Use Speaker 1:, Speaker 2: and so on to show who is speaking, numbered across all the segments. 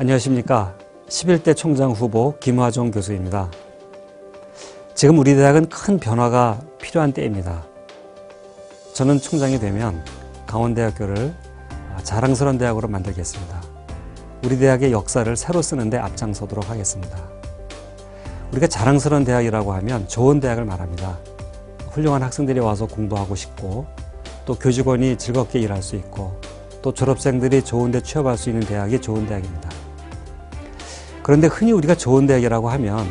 Speaker 1: 안녕하십니까. 11대 총장 후보 김화종 교수입니다. 지금 우리 대학은 큰 변화가 필요한 때입니다. 저는 총장이 되면 강원대학교를 자랑스러운 대학으로 만들겠습니다. 우리 대학의 역사를 새로 쓰는데 앞장서도록 하겠습니다. 우리가 자랑스러운 대학이라고 하면 좋은 대학을 말합니다. 훌륭한 학생들이 와서 공부하고 싶고 또 교직원이 즐겁게 일할 수 있고 또 졸업생들이 좋은 데 취업할 수 있는 대학이 좋은 대학입니다. 그런데 흔히 우리가 좋은 대학이라고 하면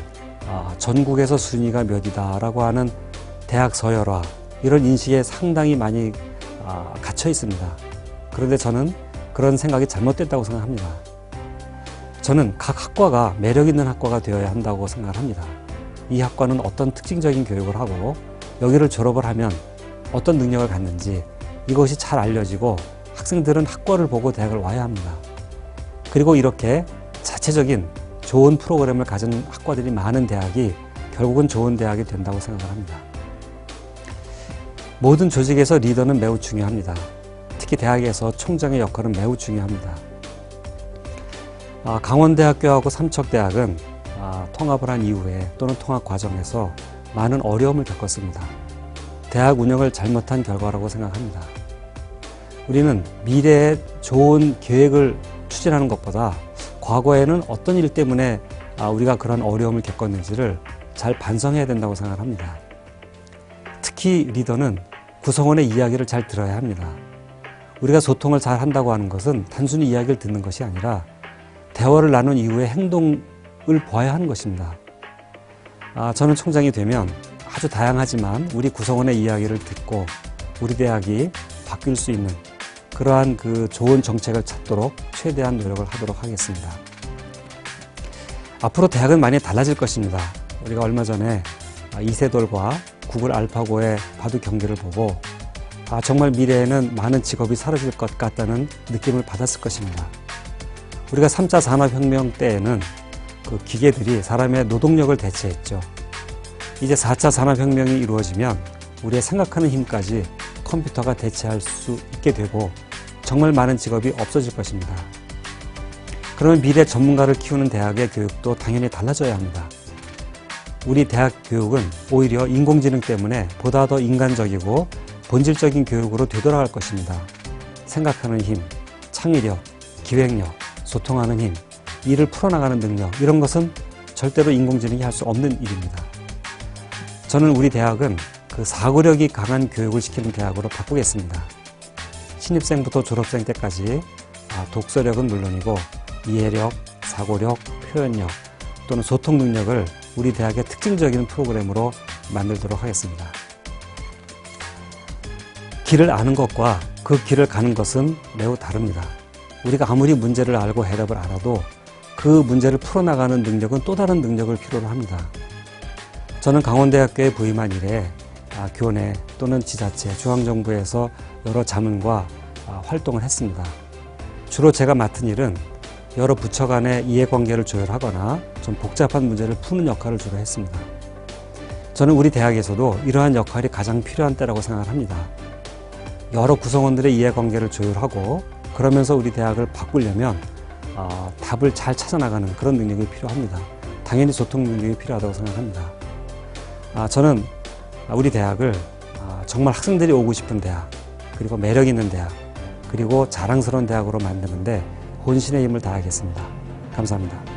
Speaker 1: 아, 전국에서 순위가 몇이다라고 하는 대학 서열화 이런 인식에 상당히 많이 아, 갇혀 있습니다. 그런데 저는 그런 생각이 잘못됐다고 생각합니다. 저는 각 학과가 매력 있는 학과가 되어야 한다고 생각합니다. 이 학과는 어떤 특징적인 교육을 하고 여기를 졸업을 하면 어떤 능력을 갖는지 이것이 잘 알려지고 학생들은 학과를 보고 대학을 와야 합니다. 그리고 이렇게 자체적인 좋은 프로그램을 가진 학과들이 많은 대학이 결국은 좋은 대학이 된다고 생각을 합니다. 모든 조직에서 리더는 매우 중요합니다. 특히 대학에서 총장의 역할은 매우 중요합니다. 아, 강원대학교하고 삼척대학은 아, 통합을 한 이후에 또는 통합 과정에서 많은 어려움을 겪었습니다. 대학 운영을 잘못한 결과라고 생각합니다. 우리는 미래에 좋은 계획을 추진하는 것보다 과거에는 어떤 일 때문에 아, 우리가 그런 어려움을 겪었는지를 잘 반성해야 된다고 생각합니다. 특히 리더는 구성원의 이야기를 잘 들어야 합니다. 우리가 소통을 잘 한다고 하는 것은 단순히 이야기를 듣는 것이 아니라 대화를 나눈 이후에 행동을 보아야 하는 것입니다. 아, 저는 총장이 되면 아주 다양하지만 우리 구성원의 이야기를 듣고 우리 대학이 바뀔 수 있는 그러한 그 좋은 정책을 찾도록 최대한 노력을 하도록 하겠습니다. 앞으로 대학은 많이 달라질 것입니다. 우리가 얼마 전에 이세돌과 구글 알파고의 바둑 경기를 보고 아, 정말 미래에는 많은 직업이 사라질 것 같다는 느낌을 받았을 것입니다. 우리가 3차 산업혁명 때에는 그 기계들이 사람의 노동력을 대체했죠. 이제 4차 산업혁명이 이루어지면 우리의 생각하는 힘까지 컴퓨터가 대체할 수 있게 되고 정말 많은 직업이 없어질 것입니다. 그러면 미래 전문가를 키우는 대학의 교육도 당연히 달라져야 합니다. 우리 대학 교육은 오히려 인공지능 때문에 보다 더 인간적이고 본질적인 교육으로 되돌아갈 것입니다. 생각하는 힘, 창의력, 기획력, 소통하는 힘, 일을 풀어나가는 능력, 이런 것은 절대로 인공지능이 할 수 없는 일입니다. 저는 우리 대학은 그 사고력이 강한 교육을 시키는 대학으로 바꾸겠습니다. 신입생부터 졸업생 때까지 아, 독서력은 물론이고 이해력, 사고력, 표현력 또는 소통 능력을 우리 대학의 특징적인 프로그램으로 만들도록 하겠습니다. 길을 아는 것과 그 길을 가는 것은 매우 다릅니다. 우리가 아무리 문제를 알고 해답을 알아도 그 문제를 풀어나가는 능력은 또 다른 능력을 필요로 합니다. 저는 강원대학교에 부임한 이래 아, 교내 또는 지자체, 중앙정부에서 여러 자문과 아, 활동을 했습니다. 주로 제가 맡은 일은 여러 부처 간의 이해관계를 조율하거나 좀 복잡한 문제를 푸는 역할을 주로 했습니다. 저는 우리 대학에서도 이러한 역할이 가장 필요한 때라고 생각을 합니다. 여러 구성원들의 이해관계를 조율하고 그러면서 우리 대학을 바꾸려면 어, 답을 잘 찾아나가는 그런 능력이 필요합니다. 당연히 소통 능력이 필요하다고 생각합니다. 아, 저는 우리 대학을 아, 정말 학생들이 오고 싶은 대학, 그리고 매력 있는 대학, 그리고 자랑스러운 대학으로 만드는데 혼신의 힘을 다하겠습니다. 감사합니다.